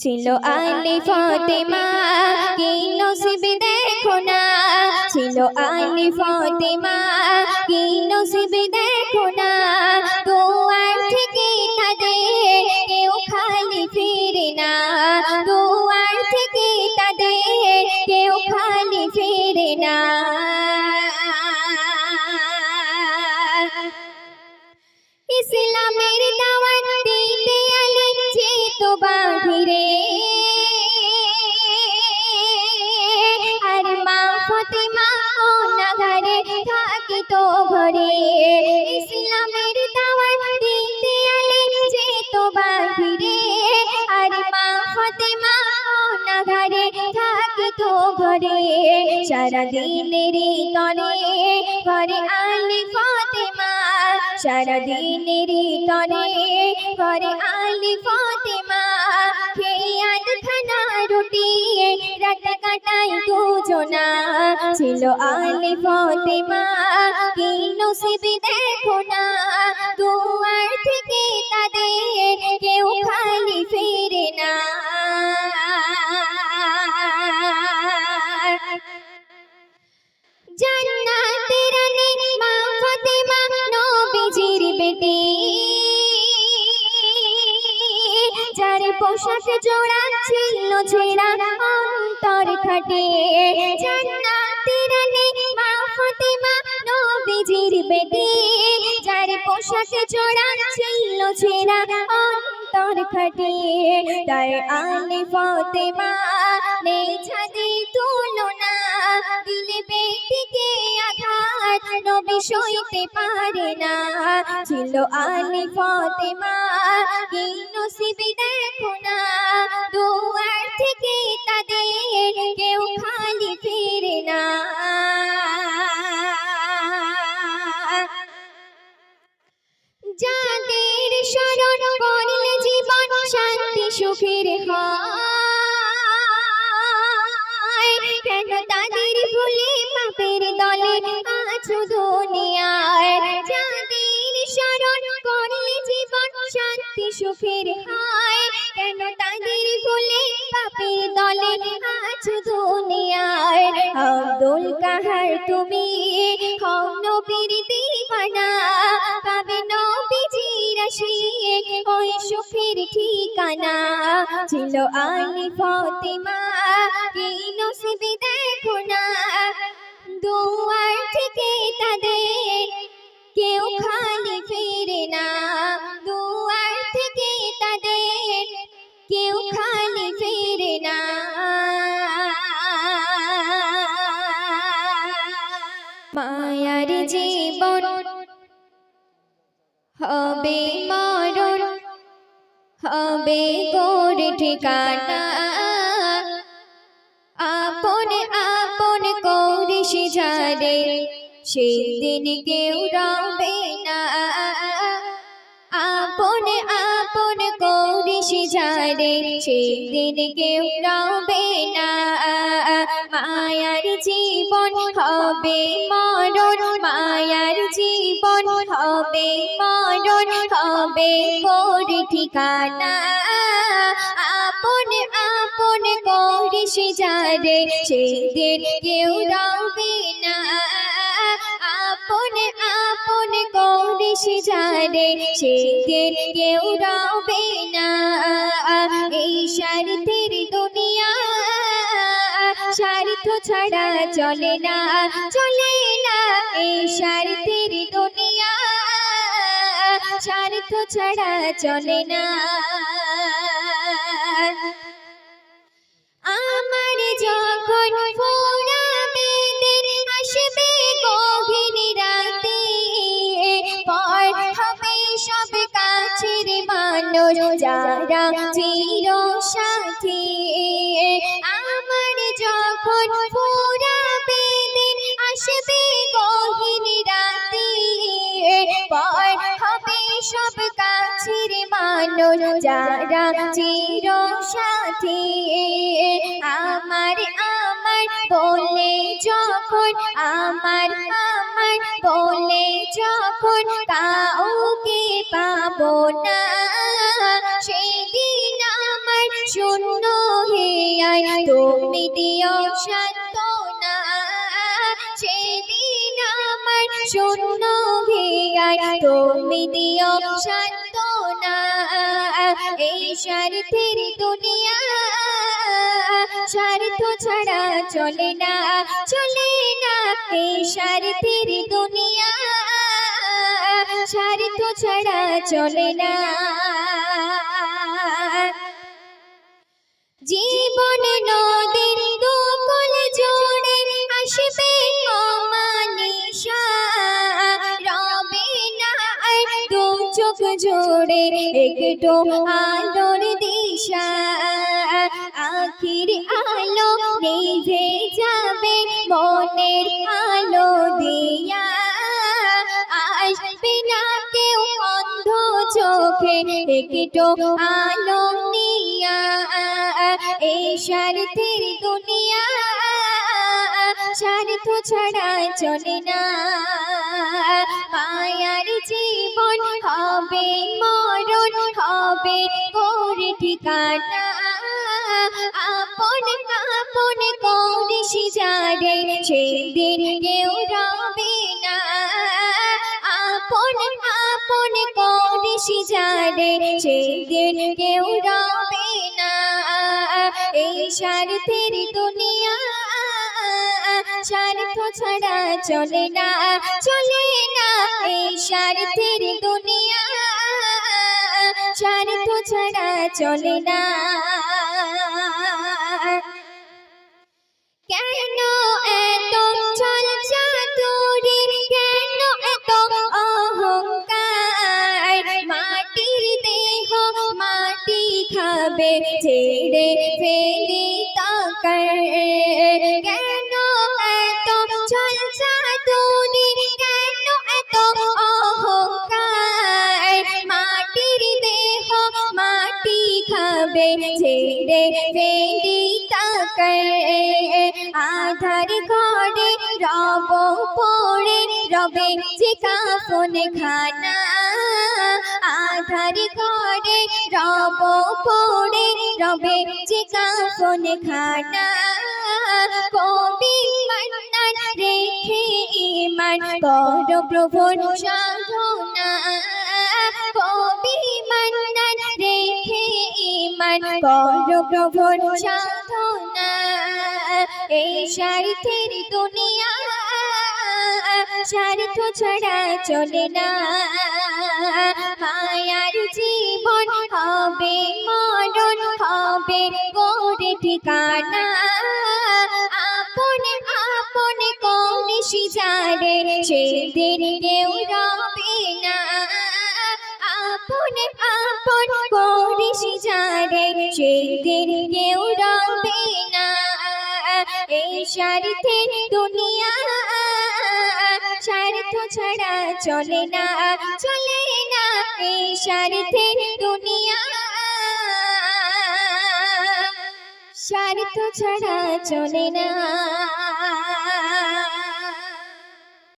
ছিল আলি ফতেমা কি নসিব দেখো না? ছিল আলি ফতেমা কি নসিব দেখো না? দুয়ার ফতেমা ও নাগারে থাকিত ঘরে। ইসলামের দাওয়াত দিতে আলী যেত বাহিরে। আর মা ফতেমা ও নাগারে থাকিত ঘরে। সারা দিনের তরে ঘরে আলী ফতেমা। সারা দিনের তরে ঘরে আলী ফতেমা। খেয়াদ খানা রুটি রাত কাটাই দুজনা। ছিল আলী ফতেমা, কি নসিব দেখো না। দুয়ার থেকে তাদের কেউ খালি ফিরে না। জান্নাতের মা নবীজির বেটি। পোশাক জোড়া ছিল ছেঁড়া অন্তর খাটে জান্নাতের মা ফাতেমা নবীজির বেটি। যার পোশাক জোড়া ছিল ছেঁড়া অন্তর খাটে তার আলে ফাতেমা নেই ছাদে তুলনা, দিলে বেটিকে নবী সইতে পারে না। ছিল আলী ফতেমা, কি দেখো না। দুয়ার থেকে তাদের কেউ খালি ফিরে না। যাদের স্মরণ করলে জীবন শান্তি, সুখের হয়। তাদের ভুলে পাপের দলে আছো দুনিয়ায় যাদের স্মরণ করলে জীবন শান্তি, সুখের হয়। কেন তাদের ভুলে পাপের দলে আছো দুনিয়ায়? আব্দুল কাহার তুমি হও নবীর দিবানা, পাবে নবীজির আশিয়ে ওই সুখের ঠিকানা ছিল আলি ফতেমা। কি নসিবে দেখো না, দুয়ার থেকে তাদের কেউ খালি ফিরে হবে গোর ঠিকানা। আপন আপন করিস যারে সেদিন কেউ রবে যারে সেদিন কেউ রবে না। মায়ার জীবন হবে মরণ, মায়ার জীবন হবে মরণ, হবে গোর ঠিকানা। আপন আপন করিস যারে, সেদিন কেউ রবে না। আপন আপন করিস যারে সেদিন কেউ রবে না। এই স্বার্থের দুনিয়া, স্বার্থ ছাড়া চলে না চলে না। এই স্বার্থের দুনিয়া, স্বার্থ ছাড়া চলে না। আমার যখন যারা চির সাথী আমার যখন ফুরাবে দিন আসবে গহীন রাতে পর হবে সব কাছের মানুষ। যারা চির সাথী আমার আমার বলে যখন, আমার আমার বলে যখন, কাউকে পাবো না। আয় তুমি দিও সান্ত্বনা সেদিন আমার শূন্য আয় তুমি দিও সান্ত্বনা এই স্বার্থের দুনিয়া স্বার্থ ছাড়া চলে না চলে না এই স্বার্থের দুনিয়া স্বার্থ ছাড়া চলে না জীবন নদীর দুকুল জোড়ে আসবে অমানিসা রবে না আর দু চোখ জোড়ে একটু আলোর দিশা। চোখে একটু আলো নিয়া, এই স্বার্থের দুনিয়া স্বার্থ ছাড়া চলে না। মায়ার জীবন হবে মরণ, হবে করে ঠিকানা। আপন আপন করিস যারে, সেদিন কেউ রবে না। আপন আপন করিস যারে সেদিন কেউ রবে না। এই স্বার্থের দুনিয়া, স্বার্থ ছাড়া চলে না চলে না। এই স্বার্থের দুনিয়া, স্বার্থ ছাড়া চলে না। কেন এত খাবে ছেড়ে ফেলি তাকার। কেন এত চলছা তোরে কেন এত অহংকার? মাটির দেহ মাটি খাবে ছেড়ে ফেলি তাকার। আধার ঘরে রব পড়ে, রবে যে কাফন খানা। পড়ে রবে যে কাফন খানা কবি মান্নান রেখে ইমান কর প্রভুর সাধনা। কবি মান্নান রেখে ইমান কর প্রভুর সাধনা। এই স্বার্থের দুনিয়া স্বার্থ ছাড়া চলে না। মায়ার জীবন হবে মরণ, হবে গোরে ঠিকানা। আপন আপন করিস যারে সেদিন কেউ রবে না। আপন আপন করিস যারে সেদিন কেউ রবে না। এই স্বার্থের দুনিয়া চলে না চলে না এই দুনিয়া। স্বার্থ ছাড়া চলে না।